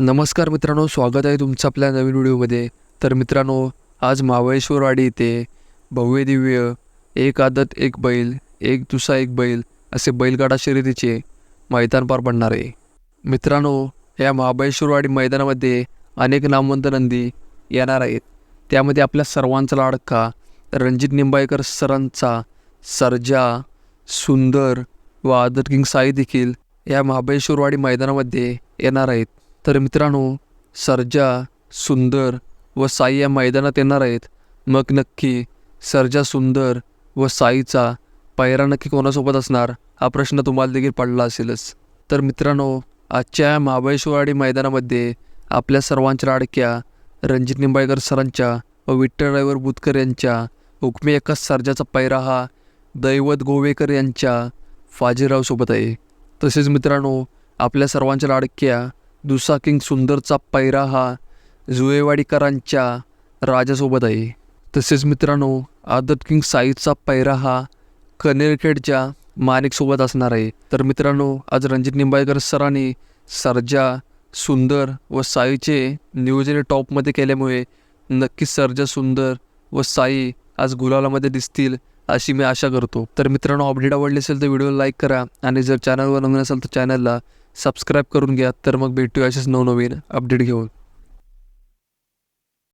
नमस्कार मित्रांनो स्वागत आहे तुमचं आपल्या नवीन व्हिडिओमध्ये. तर मित्रांनो आज महाबळेश्वरवाडी येथे भव्य दिव्य एक आदत एक बैल एक दुसरा एक बैल असे बैलगाडा शर्यतीचे मैदान पार पडणार आहे. मित्रांनो या महाबळेश्वरवाडी मैदानामध्ये अनेक नामवंत नंदी येणार आहेत. त्यामध्ये आपल्या सर्वांचा लाडका रणजित निंबाळकर सरांचा सर्जा सुंदर व आदर किंग साई देखील या महाबळेश्वरवाडी मैदानामध्ये येणार आहेत. तर मित्रांनो सर्जा सुंदर व साई या मैदानात येणार आहेत. मग नक्की सर्जा सुंदर व साईचा पायरा नक्की कोणासोबत असणार हा प्रश्न तुम्हाला देखील पडला असेलच. तर मित्रांनो आजच्या महाबळेश्वरवाडी मैदानामध्ये आपल्या सर्वांच्या लाडक्या रणजित निंबाळकर सरांच्या व विठ्ठल रायवर बुतकर यांच्या हुकमी एकाच सर्जाचा पैरा हा दैवत गोवेकर यांच्या फाजीरावसोबत आहे. तसेच मित्रांनो आपल्या सर्वांच्या लाडक्या दुसा किंग सुंदरचा पैरा हा जुळेवाडीकरांच्या राजासोबत आहे तसेच मित्रांनो आदत किंग साईचा पैरा हा कनेरखेडच्या माणिकसोबत असणार आहे तर मित्रांनो आज रणजित निंबाळकर सरांनी सर्जा सुंदर व साईचे नियोजन टॉपमध्ये केल्यामुळे नक्कीच सर्जा सुंदर व साई आज गुलालामध्ये दिसतील अशी मी आशा करतो. तर मित्रांनो अपडेट आवडली असेल तर व्हिडिओ लाईक करा आणि जर चॅनलवर नवीन असेल तर चॅनलला सबस्क्राईब करून घ्या. तर मग भेटूया असेच नवनवीन अपडेट घेऊन.